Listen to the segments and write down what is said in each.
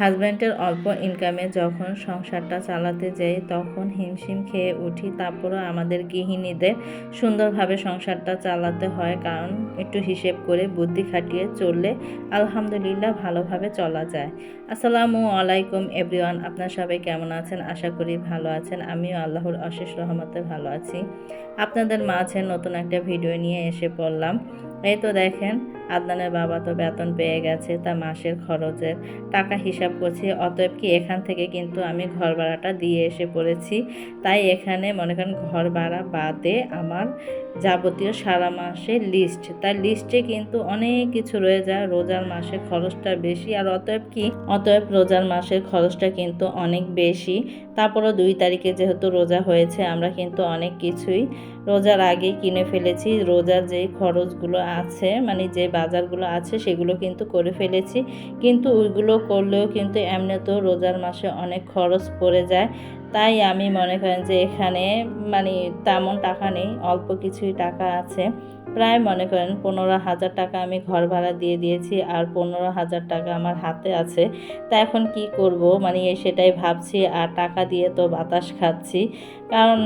হাজব্যান্ডের অল্প ইনকামে যখন সংসারটা চালাতে যাই, তখন হিমশিম খেয়ে উঠি। তারপরও আমাদের গৃহিণীদের সুন্দরভাবে সংসারটা চালাতে হয়, কারণ একটু হিসেব করে বুদ্ধি খাটিয়ে চললে আলহামদুলিল্লাহ ভালোভাবে চলা যায়। আসসালামু আলাইকুম এভরিওয়ান, আপনার সবাই কেমন আছেন? আশা করি ভালো আছেন। আমিও আল্লাহর অশেষ রহমতে ভালো আছি। আপনাদের মাঝে নতুন একটা ভিডিও নিয়ে এসে পড়লাম। এই তো দেখেন আদনানের বাবা তো বেতন পেয়ে গেছে, তা মাসের খরচের টাকা হিসাব করছি, অতএব কি এখান থেকে কিন্তু আমি ঘর ভাড়াটা দিয়ে এসে পড়েছি। তাই এখানে মনে করেন ঘর ভাড়া বাদে আমার যাবতীয় সারা মাসের লিস্ট তার লিস্টে কিন্তু অনেক কিছু রয়ে যায়, রোজার মাসে খরচটা বেশি, আর অতএব কি? অতএব রোজার মাসের খরচটা কিন্তু অনেক বেশি। তারপরও দুই তারিখে যেহেতু রোজা হয়েছে, আমরা কিন্তু অনেক কিছুই রোজার আগে কিনে ফেলেছি। রোজার যেই খরচগুলো আছে মানে যে বাজারগুলো আছে, সেগুলো কিন্তু করে ফেলেছি। কিন্তু ওইগুলো করলেও কিন্তু এমনি তো রোজার মাসে অনেক খরচ পড়ে যায়। তাই আমি মনে করেন যে এখানে মানে তেমন টাকা নেই, অল্প কিছুই টাকা আছে। প্রায় মনে করেন পনেরো হাজার টাকা আমি ঘর ভাড়া দিয়ে দিয়েছি আর পনেরো হাজার টাকা আমার হাতে আছে। তা এখন কি করব? মানে সেটাই ভাবছি আর টাকা দিয়ে তো বাতাস খাচ্ছি। কারণ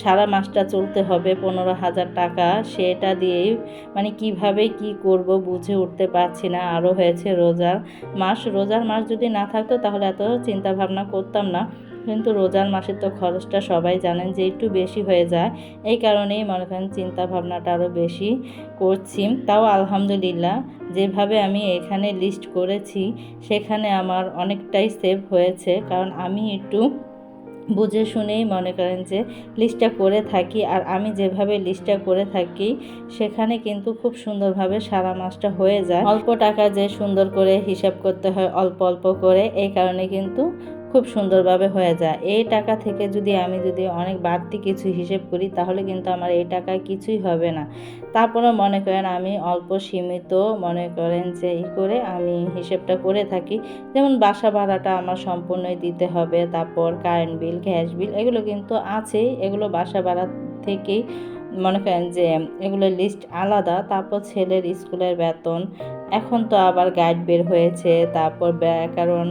সারা মাসটা চলতে হবে, পনেরো হাজার টাকা, সেটা দিয়েই মানে কীভাবে কি করব বুঝে উঠতে পারছি না। আরও হয়েছে রোজার মাস। রোজার মাস যদি না থাকতো তাহলে এত চিন্তা ভাবনা করতাম না। কিন্তু রোজার মাসে তো খরচটা সবাই জানেন যে একটু বেশি হয়ে যায়। এই কারণেই মনে করেন চিন্তা ভাবনাটা আরও বেশি করছি। তাও আলহামদুলিল্লাহ যেভাবে আমি এখানে লিস্ট করেছি, সেখানে আমার অনেকটাই সেভ হয়েছে। কারণ আমি একটু বুঝে শুনেই মনে করেন যে লিস্টটা করে থাকি আর আমি যেভাবে লিস্টটা করে থাকি সেখানে কিন্তু খুব সুন্দরভাবে সারা মাসটা হয়ে যায়। অল্প টাকা যে সুন্দর করে হিসাব করতে হয় অল্প অল্প করে, এই কারণে কিন্তু খুব সুন্দরভাবে হয়ে যায়। এই টাকা থেকে যদি আমি যদি অনেক বাড়তি কিছু হিসেব করি, তাহলে কিন্তু আমার এই টাকায় কিছুই হবে না। তারপরে মনে করেন আমি অল্প সীমিত মনে করেন যে ই করে আমি হিসেবটা করে থাকি। যেমন বাসা ভাড়াটা আমার সম্পূর্ণই দিতে হবে, তারপর কারেন্ট বিল গ্যাস বিল এগুলো কিন্তু আছেই। এগুলো বাসা ভাড়া থেকেই মনে করেন যে এগুলোর লিস্ট আলাদা। তারপর ছেলের স্কুলের বেতন। এখন তো আবার গাইড বের হয়েছে। তারপর ব্যাকরণ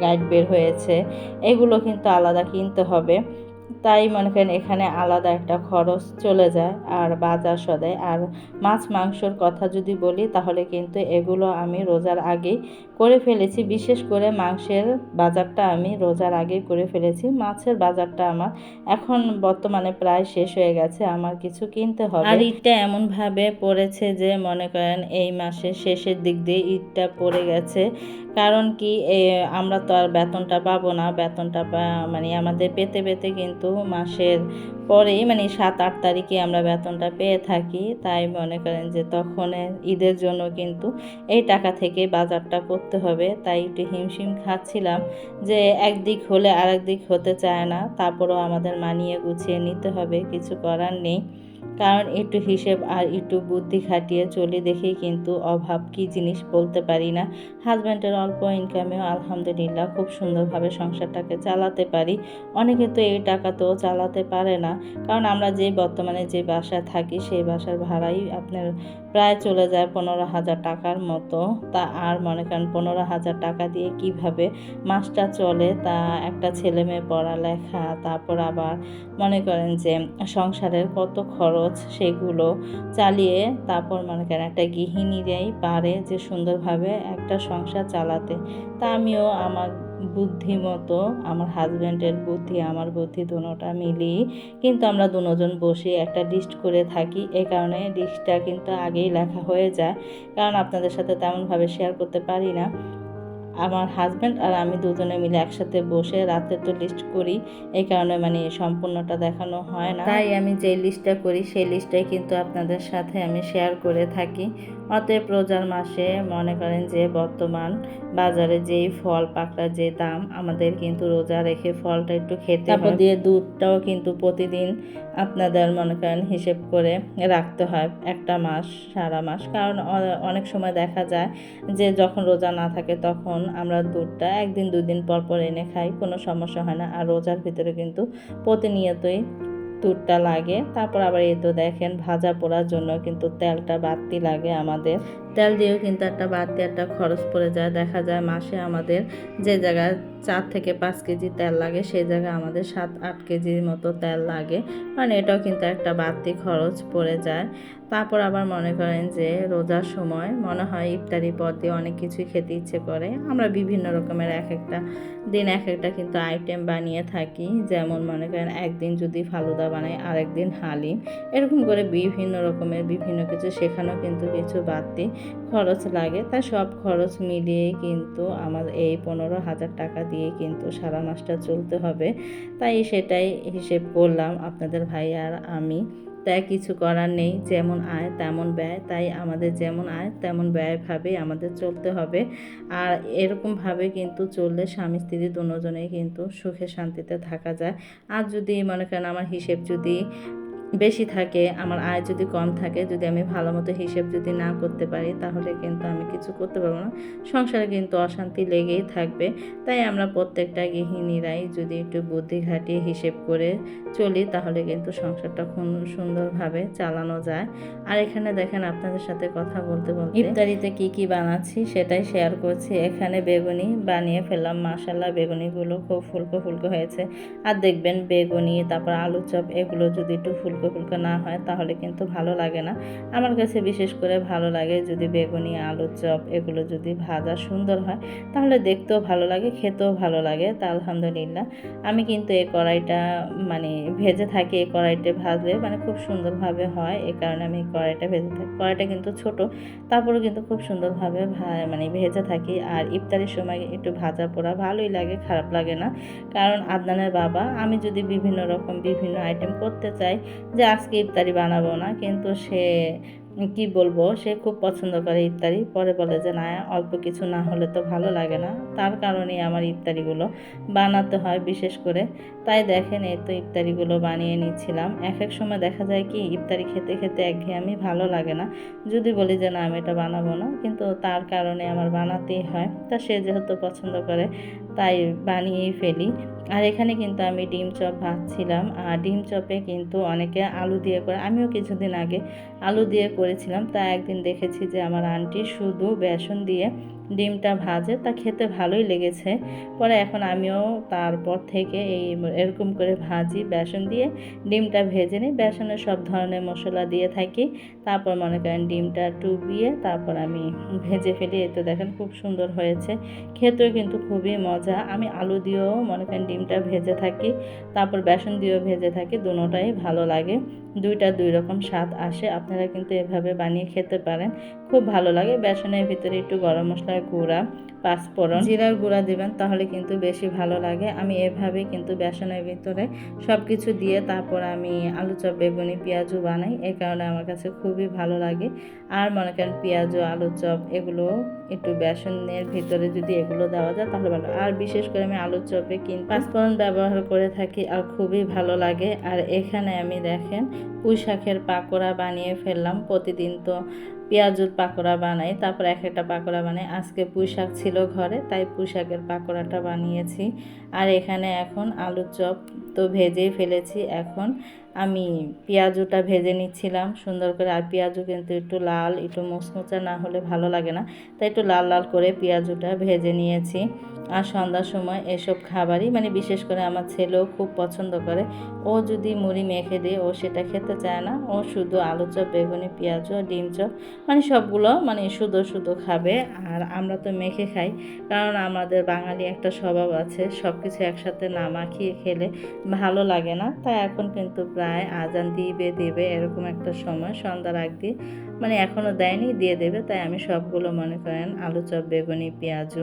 গাইড বের হয়েছে এগুলো কিন্তু আলাদা কিনতে হবে। তাই মনে করেন এখানে আলাদা একটা খরচ চলে যায় আর বাজার সদায় আর মাছ মাংসর কথা যদি বলি, তাহলে কিন্তু এগুলো আমি রোজার আগেই করে ফেলেছি। বিশেষ করে মাংসের বাজারটা আমি রোজার আগেই করে ফেলেছি। মাছের বাজারটা আমার এখন বর্তমানে প্রায় শেষ হয়ে গেছে। আমার কিছু কিনতে হবে। আর ঈদটা এমনভাবে পড়েছে যে, মনে করেন এই মাসের শেষের দিক দিয়ে ঈদটা পড়ে গেছে। কারণ কি আমরা তো আর বেতনটা পাবো না। বেতনটা মানে আমাদের পেতে পেতে কিন্তু মাসের পরে মানে সাত, আট তারিখে আমরা বেতনটা পেয়ে থাকি। তাই মনে করেন যে তখন ঈদের জন্য কিন্তু এই টাকা থেকে বাজারটা করতে হবে। তাই একটু হিমশিম খাচ্ছিলাম যে একদিক হলে আরেক দিক হতে চায় না। তারপরও আমাদের মানিয়ে গুছিয়ে নিতে হবে, কিছু করার নেই। কারণ একটু হিসেব আর একটু বুদ্ধি খাটিয়ে চলি দেখেই কিন্তু অভাব কি জিনিস বলতে পারি না। হাজব্যান্ডের অল্প ইনকামেও আলহামদুলিল্লাহ খুব সুন্দরভাবে সংসারটাকে চালাতে পারি। অনেকে তো এই টাকা তো চালাতে পারে না। কারণ আমরা যে বর্তমানে যে বাসায় থাকি সেই বাসার ভাড়াই আপনার প্রায় চলে যায় পনেরো হাজার টাকার মতো। তা আর মনে করেন পনেরো হাজার টাকা দিয়ে কীভাবে মাসটা চলে? তা একটা ছেলে মেয়ে পড়ালেখা, তারপর আবার মনে করেন যে সংসারের কত খরচ সেগুলো চালিয়ে তারপর মনে করেন একটা গৃহিণীরাই পারে যে সুন্দরভাবে একটা সংসার চালাতে। তা আমিও আমার বুদ্ধিমতো, আমার হাজব্যান্ডের বুদ্ধি, আমার বুদ্ধি দুটোটা মিলিয়ে কিন্তু আমরা দুজন বসে একটা লিস্ট করে থাকি। এ কারণে লিস্টটা কিন্তু আগেই লেখা হয়ে যায়। কারণ আপনাদের সাথে তেমনভাবে শেয়ার করতে পারি না। আমার হাজব্যান্ড আর আমি দুজনে মিলে একসাথে বসে রাতে তো লিস্ট করি, এই কারণে মানে সম্পূর্ণটা দেখানো হয় না। তাই আমি যে লিস্টটা করি, সেই লিস্টটাই কিন্তু আপনাদের সাথে আমি শেয়ার করে থাকি। অতএব রোজার মাসে মনে করেন যে বর্তমান বাজারে যেই ফল পাকড়ার যে দাম, আমাদের কিন্তু রোজা রেখে ফলটা একটু খেতে তারপর দিয়ে দুধটাও কিন্তু প্রতিদিন আপনাদের মনে করেন হিসেব করে রাখতে হয় একটা মাস, সারা মাস। কারণ অনেক সময় দেখা যায় যে যখন রোজা না থাকে তখন আমরা দুধটা একদিন দুদিন পর পর এনে খাই, কোনো সমস্যা হয় না। আর রোজার ভিতরে কিন্তু প্রতিনিয়তই তুরটা লাগে। তারপর আবার এই তো দেখেন ভাজা পোড়ার জন্য কিন্তু তেলটা বাড়তি লাগে আমাদের। তেল দিয়েও কিন্তু একটা বাড়তি একটা খরচ পড়ে যায়। দেখা যায় মাসে আমাদের যে জায়গায় চার থেকে পাঁচ কেজি তেল লাগে সেই জায়গায় আমাদের সাত, আট কেজির মতো তেল লাগে। মানে এটাও কিন্তু একটা বাড়তি খরচ পড়ে যায়। তারপর আবার মনে করেন যে রোজার সময় মনে হয় ইফতারি পর দিয়ে অনেক কিছুই খেতে ইচ্ছে করে। আমরা বিভিন্ন রকমের এক একটা দিন এক একটা কিন্তু আইটেম বানিয়ে থাকি। যেমন মনে করেন একদিন যদি ফালুদা বানাই আরেকদিন হালিম এরকম করে বিভিন্ন রকমের বিভিন্ন কিছু সেখানেও কিন্তু কিছু বাড়তি খরচ লাগে। তাই সব খরচ মিলিয়ে কিন্তু আমার এই পনেরো হাজার টাকা দিয়ে কিন্তু সারা মাসটা চলতে হবে। তাই সেটাই হিসেব করলাম আপনাদের ভাই আর আমি। তাই কিছু করার নেই, যেমন আয় তেমন ব্যয়। তাই আমাদের যেমন আয় তেমন ব্যয়ভাবেই আমাদের চলতে হবে। আর এরকমভাবে কিন্তু চললে স্বামী, স্ত্রী দুজনেই কিন্তু সুখে শান্তিতে থাকা যায়। আর যদি মনে করেন আমার হিসেব যদি বেশি থাকে, আমার আয় যদি কম থাকে, যদি আমি ভালো মতো হিসেব যদি না করতে পারি, তাহলে কিন্তু আমি কিছু করতে পারব না। সংসারে কিন্তু অশান্তি লেগেই থাকবে। তাই আমরা প্রত্যেকটা গৃহিণীরাই যদি একটু বুদ্ধি ঘাটিয়ে হিসেব করে চলি, তাহলে কিন্তু সংসারটা খুব সুন্দরভাবে চালানো যায়। আর এখানে দেখেন আপনাদের সাথে কথা বলতে বলতে ইফতারিতে কি কি বানাচ্ছি সেটাই শেয়ার করছি। এখানে বেগুনি বানিয়ে ফেললাম মাসাল্লাহ বেগুনিগুলো খুব ফুলকো ফুলকো হয়েছে। আর দেখবেন বেগুনি, তারপর আলু চপ এগুলো যদি একটু ফুলকো ফুলকো না হয়, তাহলে কিন্তু ভালো লাগে না। আমার কাছে বিশেষ করে ভালো লাগে যদি বেগুনি আলু চপ এগুলো যদি ভাজা সুন্দর হয়, তাহলে দেখতেও ভালো লাগে, খেতেও ভালো লাগে, তা আলহামদুলিল্লাহ। আমি কিন্তু এই কড়াইটা মানে ভেজে থাকি এই কড়াইটা ভাজলে মানে খুব সুন্দরভাবে হয়, এ কারণে আমি কড়াইটা ভেজে থাকি। কড়াইটা কিন্তু ছোট, তারপরেও কিন্তু খুব সুন্দরভাবে মানে ভেজে থাকি। আর ইফতারির সময় একটু ভাজা পোড়া ভালোই লাগে, খারাপ লাগে না। কারণ আদনানের বাবা, আমি যদি বিভিন্ন রকম বিভিন্ন আইটেম করতে চাই যে আজকে ইফতারি বানাবো না, কিন্তু সে, কি বলব, সে খুব পছন্দ করে ইফতারি। পরে বলে যে, না, অল্প কিছু না হলে তো ভালো লাগে না। তার কারণেই আমার ইফতারিগুলো বানাতে হয় বিশেষ করে। তাই দেখেন, এই তো ইফতারিগুলো বানিয়ে নিচ্ছিলাম। এক এক সময় দেখা যায় কি, ইফতারি খেতে খেতে একঘেয়েমি ভালো লাগে না। যদি বলি যে, না, আমি এটা বানাবো না। কিন্তু তার কারণে আমার বানাতেই হয়। তা সে যেহেতু পছন্দ করে তাই বানিয়েই ফেলি। আর এখানে কিন্তু আমি ডিম চপ ভাজছিলাম। আর ডিম চপে কিন্তু অনেকে আলু দিয়ে করে, আমিও কিছুদিন আগে আলু দিয়ে করেছিলাম। তা একদিন দেখেছি যে আমার আন্টি শুধু বেসন দিয়ে ডিমটা ভাজে, তা খেতে ভালোই লেগেছে। পরে এখন আমিও তারপর থেকে এই এরকম করে ভাজি, বেসন দিয়ে ডিমটা ভেজে নিই। বেসনের সব ধরনের মশলা দিয়ে থাকি। তারপর মনে করেন ডিমটা টুবিয়ে তারপর আমি ভেজে ফেলি। এতে দেখেন খুব সুন্দর হয়েছে। খেতেও কিন্তু খুবই মজা। আমি আলু দিয়েও মনে করেন ডিমটা ভেজে থাকি, তারপর বেসন দিয়েও ভেজে থাকি, দুটোটাই ভালো লাগে। দুইটা দুই রকম স্বাদ আসে, আপনারা কিন্তু এভাবে বানিয়ে খেতে পারেন। খুব ভালো লাগে। বেসনের ভিতরে একটু গরম মশলার গুঁড়া, পাঁচফোড়ন, জিরার গুঁড়া দিবেন, তাহলে কিন্তু বেশি ভালো লাগে। আমি এভাবে কিন্তু বেসনের ভিতরে সব কিছু দিয়ে তারপর আমি আলু চপ বেগুনি, পেঁয়াজও বানাই। এ কারণে আমার কাছে খুবই ভালো লাগে। আর মনে করেন পেঁয়াজও আলু চপ এগুলো একটু বেসনের ভিতরে যদি এগুলো দেওয়া যায়, তাহলে ভালো। আর বিশেষ করে আমি আলু চপে কিন পাঁচফোড়ন ব্যবহার করে থাকি আর খুবই ভালো লাগে। আর এখানে আমি দেখেন পুঁই শাকের পাকোড়া বানিয়ে ফেললাম প্রতিদিন তো। পেঁয়াজুর পাকোড়া বানাই, তারপর এক একটা পাকোড়া বানাই। আজকে পুঁই শাক ছিল ঘরে, তাই পুঁই শাকের পাকোড়াটা বানিয়েছি। আর এখানে এখন আলুর চপ তো ভেজেই ফেলেছি। এখন আমি পেঁয়াজুটা ভেজে নিচ্ছিলাম। সুন্দর করে আর পেঁয়াজু কিন্তু একটু লাল, একটু মুচমুচা না হলে ভালো লাগে না। তাই একটু লাল লাল করে পেঁয়াজুটা ভেজে নিয়েছি। আর সন্ধ্যার সময় এসব খাবারই মানে বিশেষ করে আমার ছেলেও খুব পছন্দ করে। ও যদি মুড়ি মেখে দিয়ে, ও সেটা খেতে চায় না। ও শুধু আলু চপ, বেগুনি, পেঁয়াজ ডিম চপ মানে সবগুলো মানে শুধু শুধু খাবে। আর আমরা তো মেখে খাই, কারণ আমাদের বাঙালি একটা স্বভাব আছে সব কিছু একসাথে না মাখিয়ে খেলে ভালো লাগে না। তাই এখন কিন্তু প্রায় আজান দিবে, দেবে, এরকম একটা সময় সন্ধ্যার আগ দিয়ে মানে এখনও দেয়নি, দিয়ে দেবে, তাই আমি সবগুলো মনে করেন আলু চপ বেগুনি, পেঁয়াজু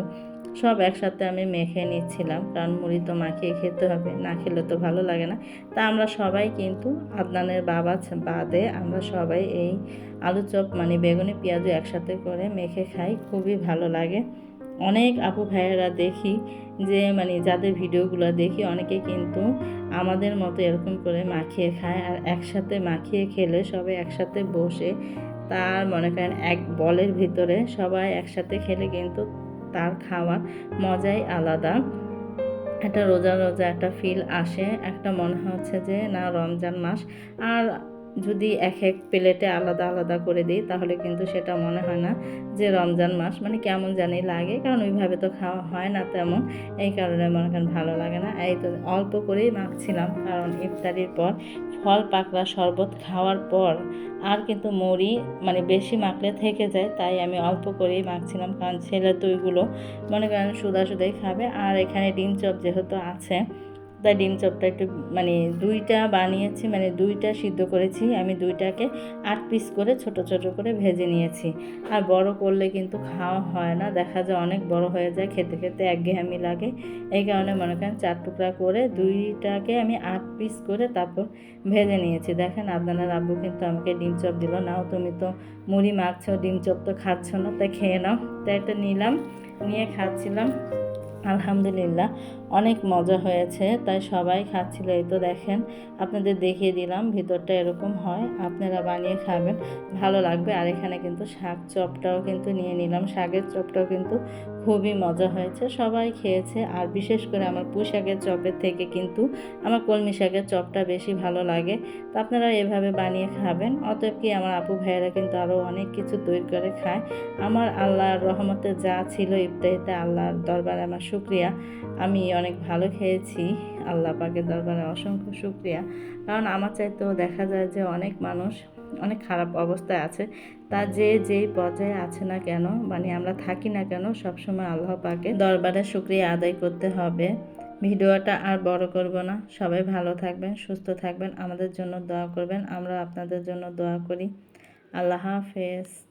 সব একসাথে আমি মেখে নিচ্ছিলাম, কারণ মুড়ি তো মাখিয়ে খেতে হবে, না খেলে তো ভালো লাগে না। তা আমরা সবাই কিন্তু আদনানের বাবা বাদে আমরা সবাই এই আলু চপ মানে বেগুনি, পেঁয়াজু একসাথে করে মেখে খাই, খুবই ভালো লাগে। অনেক আপু ভাইয়েরা দেখি যে মানে যাদের ভিডিওগুলো দেখি অনেকে কিন্তু আমাদের মতো এরকম করে মাখিয়ে খায় আর একসাথে মাখিয়ে খেলে সবাই একসাথে বসে তার মনে করেন এক বলের ভিতরে সবাই একসাথে খেলে কিন্তু তার খাওয়ার মজাই আলাদা। একটা রোজা রোজা একটা ফিল আসে, একটা মনে হচ্ছে যে না রমজান মাস। আর যদি এক এক প্লেটে আলাদা আলাদা করে দিই, তাহলে কিন্তু সেটা মনে হয় না যে রমজান মাস মানে কেমন জানি লাগে, কারণ ওইভাবে তো খাওয়া হয় না তেমন। এই কারণে মনে করেন ভালো লাগে না। এই তো অল্প করেই মাখছিলাম, কারণ ইফতারির পর ফল পাকড়া শরবত খাওয়ার পর আর কিন্তু মুড়ি মানে বেশি মাখলে থেকে যায়, তাই আমি অল্প করেই মাখছিলাম, কারণ ছেলে তো ওইগুলো মনে করেন সুদা সুদাই খাবে। আর এখানে ডিম চপ যেহেতু আছে তাই ডিম চপটা একটু মানে দুইটা বানিয়েছি মানে দুইটা সিদ্ধ করেছি। আমি দুইটাকে আট পিস করে ছোট ছোট করে ভেজে নিয়েছি। আর বড় করলে কিন্তু খাওয়া হয় না, দেখা যায় অনেক বড় হয়ে যায়, খেতে খেতে একঘেয়েমি লাগে। এই কারণে মনে করেন চার টুকরা করে দুইটাকে আমি আট পিস করে তারপর ভেজে নিয়েছি। দেখেন আপনার আব্বু কিন্তু আমাকে ডিম চপ দিল, নাও তুমি তো মুড়ি মাখছো, ডিম চপ তো খাচ্ছ না তাই খেয়ে নাও। তাই একটা নিলাম, নিয়ে খাচ্ছিলাম। আলহামদুলিল্লাহ। অনেক মজা হয়েছে, তাই সবাই খাচ্ছিল। এই তো দেখেন, আপনাদের দেখিয়ে দিলাম ভিতরটা এরকম হয়, আপনারা বানিয়ে খাবেন, ভালো লাগবে। আর এখানে কিন্তু শাক চপটাও কিন্তু নিয়ে নিলাম, শাকের চপটাও কিন্তু খুবই মজা হয়েছে, সবাই খেয়েছে। আর বিশেষ করে আমার পুঁই শাকের চপের থেকে কিন্তু আমার কলমি শাকের চপটা বেশি ভালো লাগে। তো আপনারা এভাবে বানিয়ে খাবেন, অতএব কি আমার আপু ভাইয়েরা কিন্তু আরও অনেক কিছু তৈরি করে খায়। আমার আল্লাহর রহমতে যা ছিল ইফতারিতে আল্লাহর দরবারে আমার শুক্রিয়া। আমি অনেক ভালো খেয়েছি। আল্লাহ পাকের দরবারে অসংখ্য শুক্রিয়া। কারণ আমার চাইতেও দেখা যায় যে অনেক মানুষ অনেক খারাপ অবস্থায় আছে। তা যে যেই পর্যায়ে আছে না কেন মানে আমরা থাকি না কেন, সবসময় আল্লাহ পাকে দরবারে শুক্রিয়া আদায় করতে হবে। ভিডিওটা আর বড় করব না। সবাই ভালো থাকবেন, সুস্থ থাকবেন। আমাদের জন্য দোয়া করবেন। আমরা আপনাদের জন্য দোয়া করি। আল্লাহ হাফেজ।